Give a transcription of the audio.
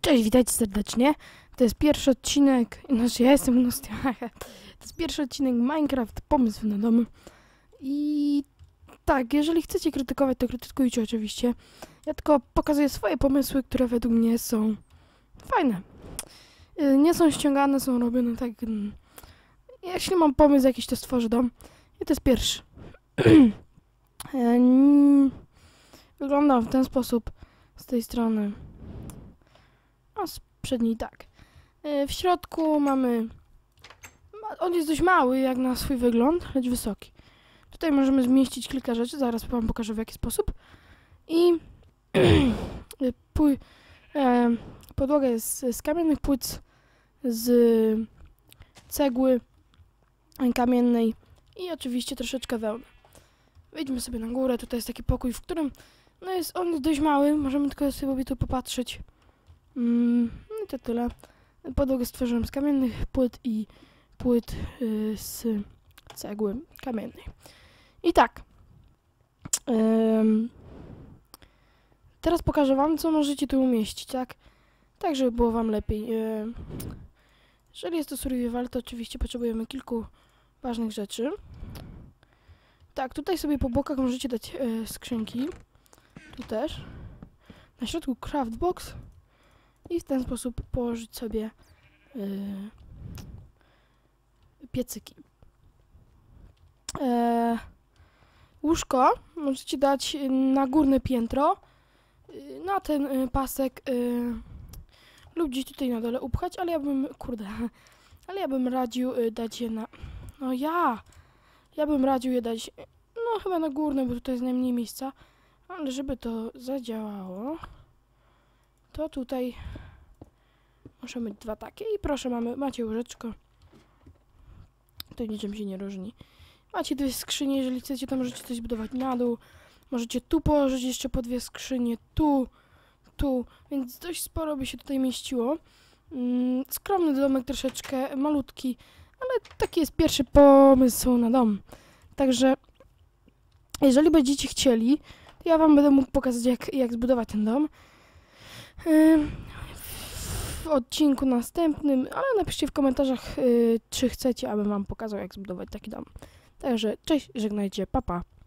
Cześć, witajcie serdecznie. To jest pierwszy odcinek, znaczy ja jestem Gnostia. To jest pierwszy odcinek Minecraft, pomysł na dom. I tak, jeżeli chcecie krytykować, to krytykujcie oczywiście. Ja tylko pokazuję swoje pomysły, które według mnie są fajne. Y, Nie są ściągane, są robione tak... mm, Jeśli mam pomysł jakiś, to stworzę dom. I to jest pierwszy. E, Wygląda w ten sposób z tej strony. Przedniej tak. E, W środku mamy. ma- On jest dość mały jak na swój wygląd, lecz wysoki. Tutaj możemy zmieścić kilka rzeczy, zaraz wam pokażę w jaki sposób. I e, pój, e, podłoga jest z kamiennych płyt, z cegły kamiennej i oczywiście troszeczkę wełny. Wejdźmy sobie na górę, tutaj jest taki pokój, w którym no jest on dość mały, możemy tylko sobie tu popatrzeć. Mm, to tyle. Podłogę stworzyłem z kamiennych płyt i płyt y, z cegły kamiennej. I tak. Ym, teraz pokażę wam, co możecie tu umieścić, tak? Tak, żeby było wam lepiej. Ym, jeżeli jest to survival, to oczywiście potrzebujemy kilku ważnych rzeczy. Tak, tutaj sobie po bokach możecie dać e, skrzynki. Tu też. Na środku craftbox w ten sposób położyć sobie yy, piecyki. E, łóżko możecie dać na górne piętro, y, na ten y, pasek y, lub gdzieś tutaj na dole upchać, ale ja bym, kurde, ale ja bym radził y, dać je na, no ja, ja bym radził je dać, no chyba na górne, bo tutaj jest najmniej miejsca, ale żeby to zadziałało, to tutaj muszę mieć dwa takie i proszę, mamy, macie łyżeczko. To niczym się nie różni. Macie dwie skrzynie, jeżeli chcecie, to możecie coś budować na dół. Możecie tu położyć jeszcze po dwie skrzynie, tu, tu, więc dość sporo by się tutaj mieściło. Mm, skromny domek troszeczkę, malutki, ale taki jest pierwszy pomysł na dom. Także, jeżeli będziecie chcieli, to ja wam będę mógł pokazać, jak, jak zbudować ten dom. Ym, w odcinku następnym, ale napiszcie w komentarzach, y, czy chcecie, abym wam pokazał, jak zbudować taki dom. Także cześć, żegnajcie, papa. Pa.